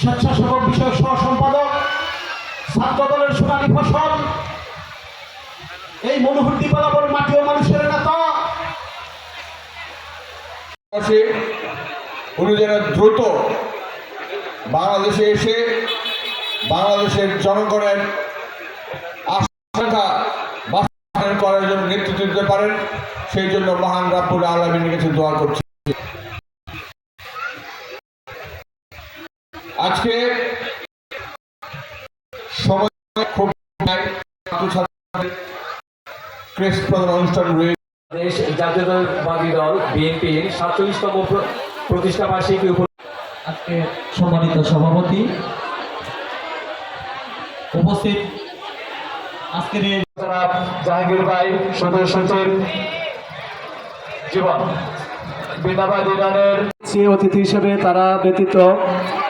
স্বেচ্ছাসেবক বিষয়ক সহ সম্পাদক ছাত্র দলের সোনালী ফসল, এই মনোহরদী বরাবর মাটি ও মানুষের নেতা। পাশে উনি যেন দ্রুত বাংলাদেশে এসে বাংলাদেশের জনগণের আশঙ্কা বাস্তবায়ন করার জন্য নেতৃত্ব দিতে পারেন, সেই জন্য মহান রাব্বুল আলমিনের কাছে দোয়া করছি। আজকে সময় খুব নাই। ছাত্রছাত্রীদের ক্রেস্ট প্রদান অনুষ্ঠান রয়েছে দেশ জাতীয়তাবাদী দল বিএনপির সাতচল্লিশতম প্রতিষ্ঠা বার্ষিকী আজকে সম্মানিত সভাপতি উপস্থিত আজকের জাহাঙ্গীর ভাই সদর সচিব জীবন বিনাবাদ সে অতিথি হিসেবে তারা ব্যতীত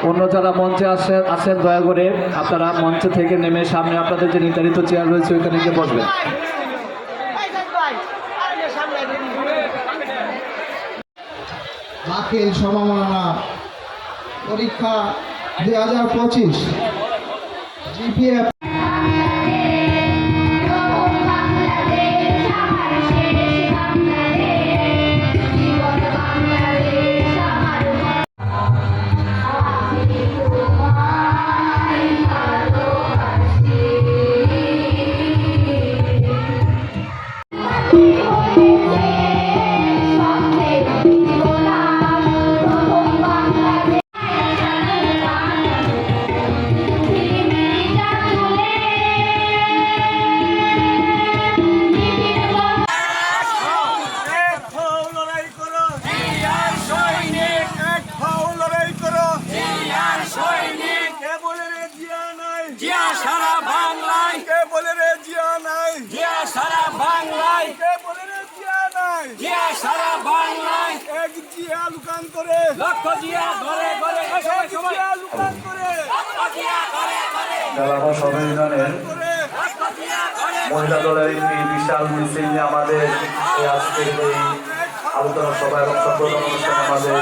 অন্য যারা মঞ্চে আসে আসেন দয়া করে। আপনারা মঞ্চ থেকে নেমে সামনে আপনাদের যে নির্ধারিত চেয়ার রয়েছে, ওইখানে গিয়ে বসবেন। দাখিল সম্ভাবনা পরীক্ষা দুই হাজার পঁচিশ। জিপিএফ সারা বাংলায় এক জিয়া লুকান করে। লক্ষ জিয়া ঘরে ঘরে সবাই সবাই। লুকান করে। লক্ষ জিয়া ঘরে ঘরে তারা লক্ষ জিয়া মহিলা দলের এই বিশাল মিছিল আমাদের এই আজকের এই আলোচনা সভা এবং সম্বোধন অনুষ্ঠান আমাদের